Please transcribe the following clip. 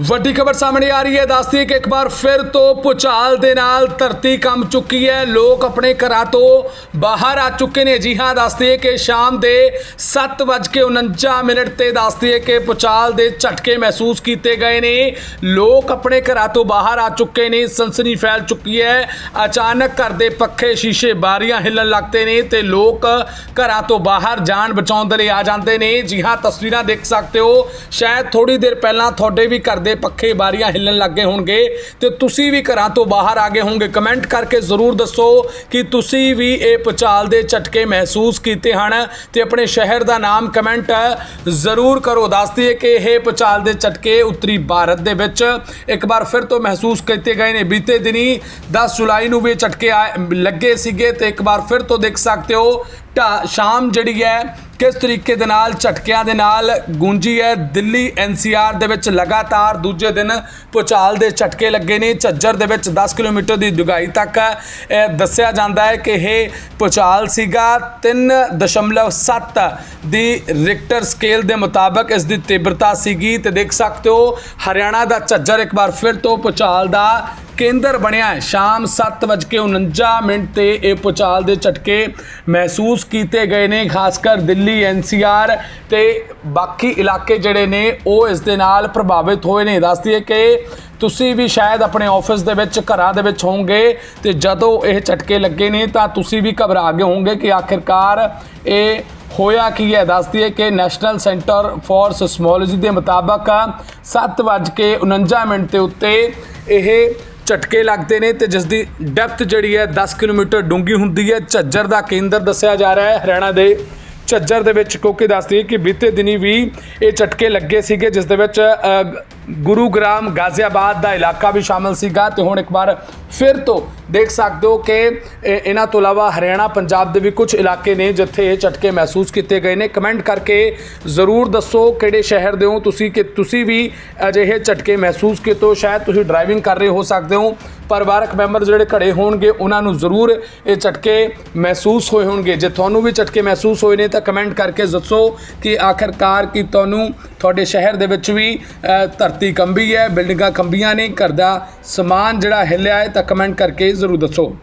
ਵੱਡੀ ਖਬਰ ਸਾਹਮਣੇ ਆ ਰਹੀ ਹੈ। ਦੱਸਦੀ ਹੈ ਕਿ ਇੱਕ ਵਾਰ ਫਿਰ ਤੋਂ ਭੁਚਾਲ ਦੇ ਨਾਲ ਧਰਤੀ ਕੰਬ ਚੁੱਕੀ ਹੈ। ਲੋਕ ਆਪਣੇ ਘਰਾਂ ਤੋਂ ਬਾਹਰ ਆ ਚੁੱਕੇ ਨੇ। ਜੀ ਹਾਂ, ਦੱਸਦੀ ਹੈ ਕਿ ਸ਼ਾਮ ਦੇ 7:49 ਮਿੰਟ ਤੇ ਦੱਸਦੀ ਹੈ ਕਿ ਭੁਚਾਲ ਦੇ ਝਟਕੇ ਮਹਿਸੂਸ ਕੀਤੇ ਗਏ ਨੇ। ਲੋਕ ਆਪਣੇ ਘਰਾਂ ਤੋਂ ਬਾਹਰ ਆ ਚੁੱਕੇ ਨੇ। ਸਨਸਨੀ ਫੈਲ ਚੁੱਕੀ ਹੈ। ਅਚਾਨਕ ਘਰ ਦੇ ਪੱਖੇ ਸ਼ੀਸ਼ੇ ਬਾਰੀਆਂ ਹਿੱਲਣ ਲੱਗਦੇ ਨੇ ਤੇ ਲੋਕ ਘਰਾਂ ਤੋਂ ਬਾਹਰ ਜਾਨ ਬਚਾਉਣ ਦੇ ਲਈ ਆ ਜਾਂਦੇ ਨੇ। ਜੀ ਹਾਂ, ਤਸਵੀਰਾਂ ਦੇਖ ਸਕਦੇ ਹੋ। ਸ਼ਾਇਦ ਥੋੜੀ ਦੇਰ ਪਹਿਲਾਂ ਤੁਹਾਡੇ ਵੀ ਘਰ ਦੇ ਪੱਖੇ ਬਾਰੀਆਂ ਹਿੱਲਣ ਲੱਗੇ ਹੋਣਗੇ ਤੇ ਤੁਸੀਂ ਵੀ ਘਰਾਂ ਤੋਂ ਬਾਹਰ ਆ ਗਏ ਹੋਵੋਗੇ ਕਮੈਂਟ ਕਰਕੇ ਜ਼ਰੂਰ ਦੱਸੋ ਕਿ ਤੁਸੀਂ ਵੀ ਇਹ ਭੁਚਾਲ ਦੇ ਝਟਕੇ ਮਹਿਸੂਸ ਕੀਤੇ ਹਨ ਤੇ ਆਪਣੇ ਸ਼ਹਿਰ ਦਾ ਨਾਮ ਕਮੈਂਟ ਜ਼ਰੂਰ ਕਰੋ। ਦੱਸਦੀ ਹੈ ਕਿ ਇਹ ਭੁਚਾਲ ਦੇ ਝਟਕੇ ਉੱਤਰੀ ਭਾਰਤ ਦੇ ਵਿੱਚ ਇੱਕ ਵਾਰ ਫਿਰ ਤੋਂ ਮਹਿਸੂਸ ਕੀਤੇ ਗਏ ਨੇ। ਬੀਤੇ ਦਿਨੀ 10 ਜੁਲਾਈ ਨੂੰ ਵੀ ਇਹ ਝਟਕੇ ਆਏ- ਲੱਗੇ ਸੀਗੇ ਤੇ ਇੱਕ ਵਾਰ ਫਿਰ ਤੋਂ ਦੇਖ ਸਕਦੇ ਹੋ ਸ਼ਾਮ ਜਿਹੜੀ ਹੈ, ਕਿਸ ਤਰੀਕੇ ਦੇ ਨਾਲ, ਝਟਕਿਆਂ ਦੇ ਨਾਲ ਗੂੰਜੀ ਹੈ। ਦਿੱਲੀ ਐਨਸੀਆਰ ਦੇ ਵਿੱਚ ਲਗਾਤਾਰ ਦੂਜੇ ਦਿਨ ਭੁਚਾਲ ਦੇ ਝਟਕੇ ਲੱਗੇ ਨੇ। ਝੱਜਰ ਦੇ ਵਿੱਚ 10 ਕਿਲੋਮੀਟਰ ਦੀ ਦੁਗਾਈ ਤੱਕ, ਇਹ ਦੱਸਿਆ ਜਾਂਦਾ ਹੈ ਕਿ ਇਹ ਭੁਚਾਲ ਸੀਗਾ। 3.7 ਦੀ ਰਿਕਟਰ ਸਕੇਲ ਦੇ ਮੁਤਾਬਕ ਇਸ ਦੀ ਤੀਬਰਤਾ ਸੀਗੀ। ਤੇ ਦੇਖ ਸਕਦੇ ਹੋ, ਹਰਿਆਣਾ ਦਾ ਝੱਜਰ ਇੱਕ ਵਾਰ ਫਿਰ ਤੋਂ ਭੁਚਾਲ ਦਾ ਕੇਂਦਰ ਬਣਿਆ ਹੈ। ਸ਼ਾਮ 7:49 ਮਿੰਟ ਤੇ ਇਹ ਭੁਚਾਲ ਦੇ ਝਟਕੇ ਮਹਿਸੂਸ ਕੀਤੇ ਗਏ ਨੇ, ਖਾਸ ਕਰ ਦਿੱਲੀ ਐਨਸੀਆਰ ਤੇ ਬਾਕੀ ਇਲਾਕੇ ਜਿਹੜੇ ਨੇ, ਉਹ ਇਸ ਦੇ ਨਾਲ ਪ੍ਰਭਾਵਿਤ ਹੋਏ ਨੇ। ਦੱਸਦੀ ਹੈ ਕਿ ਤੁਸੀਂ ਵੀ ਸ਼ਾਇਦ ਆਪਣੇ ਆਫਿਸ ਦੇ ਵਿੱਚ, ਘਰਾਂ ਦੇ ਵਿੱਚ ਹੋਵੋਗੇ ਤੇ ਜਦੋਂ ਇਹ ਝਟਕੇ ਲੱਗੇ ਨੇ, ਤਾਂ ਤੁਸੀਂ ਵੀ ਘਬਰਾ ਗਏ ਹੋਵੋਗੇ ਕਿ ਆਖਿਰਕਾਰ ਇਹ ਹੋਇਆ ਕੀ ਹੈ। ਦੱਸਦੀ ਹੈ ਕਿ ਨੈਸ਼ਨਲ ਸੈਂਟਰ ਫਾਰ ਸਿਸਮੋਲੋਜੀ ਦੇ ਮੁਤਾਬਕ 7:49 ਮਿੰਟ ਦੇ ਉੱਤੇ ਇਹ ਝਟਕੇ ਲੱਗਦੇ ਨੇ ਤੇ ਜਿਸ ਦੀ ਡੈਪਥ ਜਿਹੜੀ ਹੈ 10 ਕਿਲੋਮੀਟਰ ਡੂੰਘੀ ਹੁੰਦੀ ਹੈ। ਝੱਜਰ ਦਾ ਕੇਂਦਰ ਦੱਸਿਆ ਜਾ ਰਿਹਾ ਹੈ ਹਰਿਆਣਾ ਦੇ। ਝੱਜਰ ਦੇ ਵਿੱਚ ਕਿਉਂਕਿ ਦੱਸਦੀ ਹੈ ਕਿ ਬੀਤੇ ਦਿਨੀ ਵੀ ਇਹ ਝਟਕੇ ਲੱਗੇ ਸੀਗੇ ਜਿਸ ਦੇ ਵਿੱਚ ਗੁਰੂਗ੍ਰਾਮ ਗਾਜ਼ੀਆਬਾਦ ਦਾ ਇਲਾਕਾ ਵੀ ਸ਼ਾਮਲ ਸੀਗਾ ਤੇ ਹੁਣ ਇੱਕ ਵਾਰ ਫਿਰ ਤੋਂ ਦੇਖ ਸਕਦੇ ਹੋ ਕਿ ਇਹਨਾਂ ਤੋਂ ਇਲਾਵਾ ਹਰਿਆਣਾ, ਪੰਜਾਬ ਦੇ ਵੀ ਕੁਝ ਇਲਾਕੇ ਨੇ ਜਿੱਥੇ ਇਹ ਝਟਕੇ ਮਹਿਸੂਸ ਕੀਤੇ ਗਏ ਨੇ। ਕਮੈਂਟ ਕਰਕੇ ਜ਼ਰੂਰ ਦੱਸੋ ਕਿਹੜੇ ਸ਼ਹਿਰ ਦੇ ਹੋ, ਤੁਸੀਂ ਕਿ ਤੁਸੀਂ ਵੀ ਅਜਿਹੇ ਝਟਕੇ ਮਹਿਸੂਸ ਕੀਤੇ ਹੋ। ਸ਼ਾਇਦ ਤੁਸੀਂ ਡਰਾਈਵਿੰਗ ਕਰ ਰਹੇ ਹੋ ਸਕਦੇ ਹੋ। ਪਰਿਵਾਰਕ ਮੈਂਬਰ ਜਿਹੜੇ ਘੜੇ ਹੋਣਗੇ, ਉਹਨਾਂ ਨੂੰ ਜ਼ਰੂਰ ਇਹ ਝਟਕੇ ਮਹਿਸੂਸ ਹੋਏ ਹੋਣਗੇ। ਜੇ ਤੁਹਾਨੂੰ ਵੀ ਝਟਕੇ ਮਹਿਸੂਸ ਹੋਏ ਨੇ ਤਾਂ ਕਮੈਂਟ ਕਰਕੇ ਦੱਸੋ ਕਿ ਆਖਰਕਾਰ ਕੀ ਤੁਹਾਨੂੰ ਤੁਹਾਡੇ ਸ਼ਹਿਰ ਦੇ ਵਿੱਚ ਵੀ ਧਰਤੀ ਕੰਬੀ ਹੈ, ਬਿਲਡਿੰਗਾਂ ਕੰਬੀਆਂ ਨੇ, ਘਰ ਦਾ ਸਮਾਨ ਜਿਹੜਾ ਹਿੱਲਿਆ ਹੈ, ਤਾਂ ਕਮੈਂਟ ਕਰਕੇ ਜ਼ਰੂਰ ਦੱਸੋ।